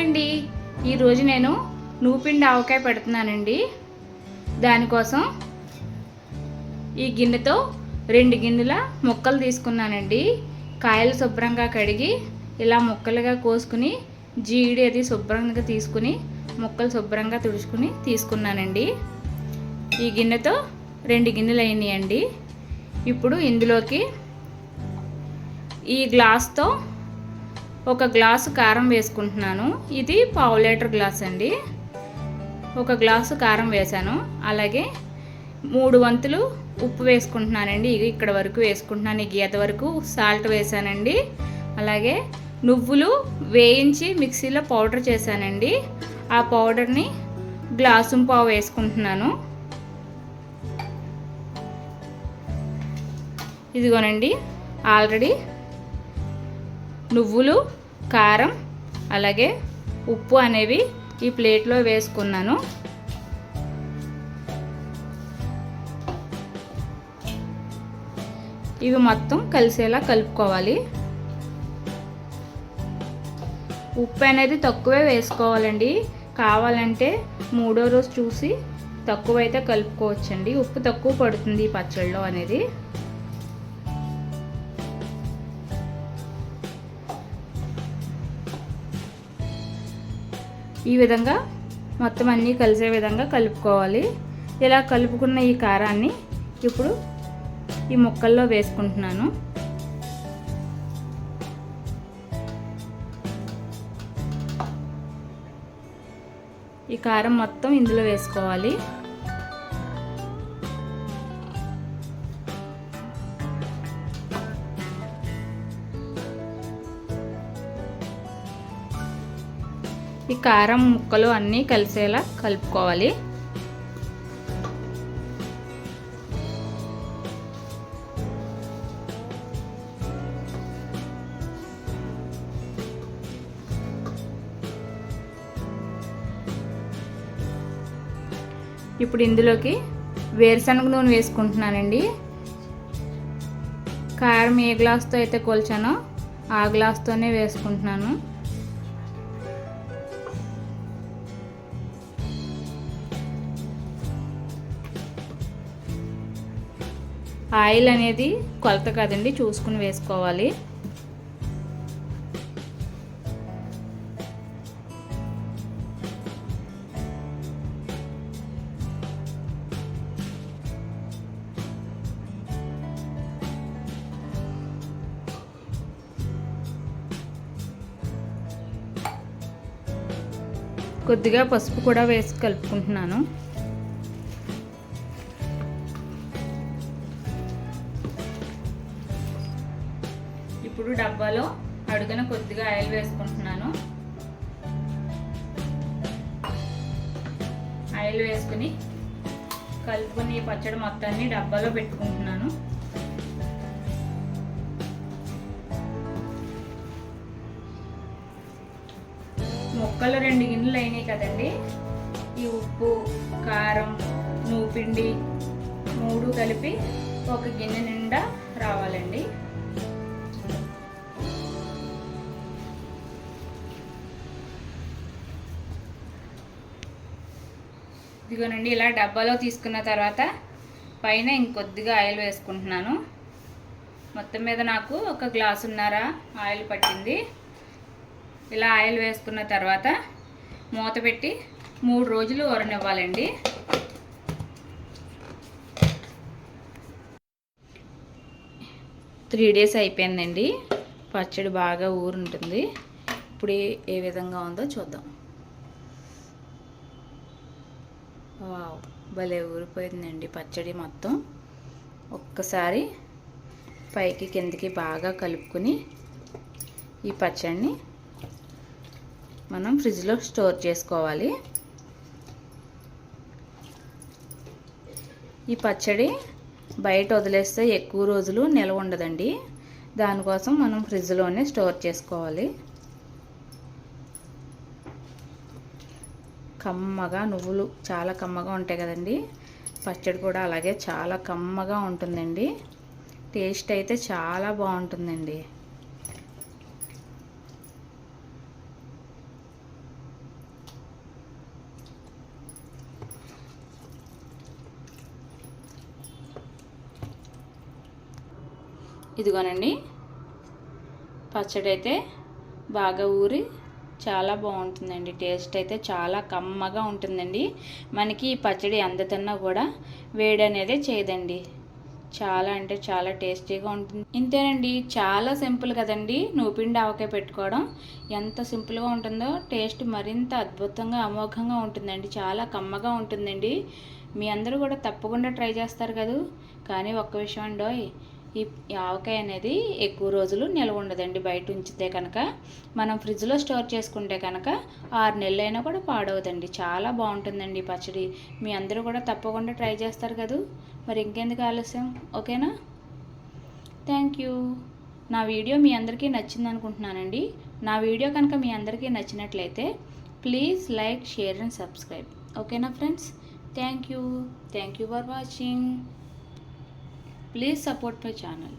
అండి. ఈరోజు నేను నూపిండి ఆవకాయ పెడుతున్నానండి. దానికోసం ఈ గిన్నెతో రెండు గిన్నెల ముక్కలు తీసుకున్నానండి. కాయలు శుభ్రంగా కడిగి ఇలా ముక్కలుగా కోసుకుని జీడి అది శుభ్రంగా తీసుకుని ముక్కలు శుభ్రంగా తుడుచుకుని తీసుకున్నానండి. ఈ గిన్నెతో రెండు గిన్నెలు అయినాయండి. ఇప్పుడు ఇందులోకి ఈ గ్లాస్తో ఒక గ్లాసు కారం వేసుకుంటున్నాను. ఇది పావు లీటర్ గ్లాస్ అండి. ఒక గ్లాసు కారం వేశాను. అలాగే మూడు వంతులు ఉప్పు వేసుకుంటున్నానండి. ఇది ఇక్కడ వరకు వేసుకుంటున్నాను. ఈ గీత వరకు సాల్ట్ వేసానండి అలాగే నువ్వులు వేయించి మిక్సీలో పౌడర్ చేశానండి. ఆ పౌడర్ని గ్లాసు పావు వేసుకుంటున్నాను. ఇదిగోనండి. ఆల్రెడీ నువ్వులు కారం అలాగే ఉప్పు అనేవి ఈ ప్లేట్లో వేసుకున్నాను. ఇవి మొత్తం కలిసేలా కలుపుకోవాలి. ఉప్పు అనేది తక్కువే వేసుకోవాలండి. కావాలంటే మూడో రోజు చూసి తక్కువైతే కలుపుకోవచ్చండి. ఉప్పు తక్కువ పడుతుంది ఈ పచ్చళ్ళలో అనేది. ఈ విధంగా మొత్తం అన్నీ కలిసే విధంగా కలుపుకోవాలి. ఇలా కలుపుకున్న ఈ కారాన్ని ఇప్పుడు ఈ ముక్కల్లో వేసుకుంటున్నాను. ఈ కారం మొత్తం ఇందులో వేసుకోవాలి. ఈ కారం ముక్కలు అన్నీ కలిసేలా కలుపుకోవాలి. ఇప్పుడు ఇందులోకి వేరుశనగ నూనె వేసుకుంటున్నానండి. కారం ఏ గ్లాస్తో అయితే కొలిచానో ఆ గ్లాస్తోనే వేసుకుంటున్నాను. ఆయిల్ అనేది కొలత కదండి చూసుకుని వేసుకోవాలి. కొద్దిగా పసుపు కూడా వేసి కలుపుకుంటున్నాను. ఇప్పుడు డబ్బాలో అడుగున కొద్దిగా ఆయిల్ వేసుకుంటున్నాను. ఆయిల్ వేసుకుని కలుపుకుని పచ్చడి మొత్తాన్ని డబ్బాలో పెట్టుకుంటున్నాను. మొక్కలు రెండు గిన్నెలు అయినాయి కదండి. ఈ ఉప్పు కారం నూపిండి మూడు కలిపి ఒక గిన్నె నిండా రావాలండి. ఇదిగోనండి ఇలా డబ్బాలో తీసుకున్న తర్వాత పైన ఇంకొద్దిగా ఆయిల్ వేసుకుంటున్నాను. మొత్తం మీద నాకు ఒక గ్లాసున్నర ఆయిల్ పట్టింది. ఇలా ఆయిల్ వేసుకున్న తర్వాత మూత పెట్టి మూడు రోజులు ఊరనివ్వాలండి త్రీ డేస్ అయిపోయిందండి. పచ్చడి బాగా ఊరుంటుంది. ఇప్పుడు ఏ విధంగా ఉందో చూద్దాం. వావ్ భలే ఊరిపోయిందండి పచ్చడి మొత్తం. ఒక్కసారి పైకి కిందకి బాగా కలుపుకొని ఈ పచ్చడిని మనం ఫ్రిడ్జ్లో స్టోర్ చేసుకోవాలి. ఈ పచ్చడి బయట వదిలేస్తే ఎక్కువ రోజులు నిల్వ ఉండదండి. దానికోసం మనం ఫ్రిడ్జ్లోనే స్టోర్ చేసుకోవాలి. కమ్మగా నువ్వులు చాలా కమ్మగా ఉంటాయి కదండి. పచ్చడి కూడా అలాగే చాలా కమ్మగా ఉంటుందండి. టేస్ట్ అయితే చాలా బాగుంటుందండి. ఇదిగోనండి. పచ్చడి అయితే బాగా ఊరి చాలా బాగుంటుందండి. టేస్ట్ అయితే చాలా కమ్మగా ఉంటుందండి. మనకి ఈ పచ్చడి ఎంత కూడా వేడి అనేది చేయదండి. చాలా అంటే చాలా టేస్టీగా ఉంటుంది. ఇంతేనండి. చాలా సింపుల్ కదండి. నూపిండి ఆవకాయ పెట్టుకోవడం. ఎంత సింపుల్గా ఉంటుందో టేస్ట్ మరింత అద్భుతంగా అమోఘంగా ఉంటుందండి. చాలా కమ్మగా ఉంటుందండి. మీ అందరూ కూడా తప్పకుండా ట్రై చేస్తారు కదా. కానీ ఒక్క విషయం అండి ఈ ఆవకాయ అనేది ఎక్కువ రోజులు నిల్వ ఉండదండి బయట ఉంచితే కనుక. మనం ఫ్రిడ్జ్లో స్టోర్ చేసుకుంటే కనుక ఆరు నెలలైనా కూడా పాడవదండి. చాలా బాగుంటుందండి పచ్చడి. మీ అందరూ కూడా తప్పకుండా ట్రై చేస్తారు కదా. మరి ఇంకెందుకు ఆలస్యం? ఓకేనా? Thank you. నా వీడియో మీ అందరికీ నచ్చింది అనుకుంటున్నానండి. నా వీడియో కనుక మీ అందరికీ నచ్చినట్లయితే please like share and subscribe. ఓకేనా friends? Thank you. Thank you for watching. Please support my channel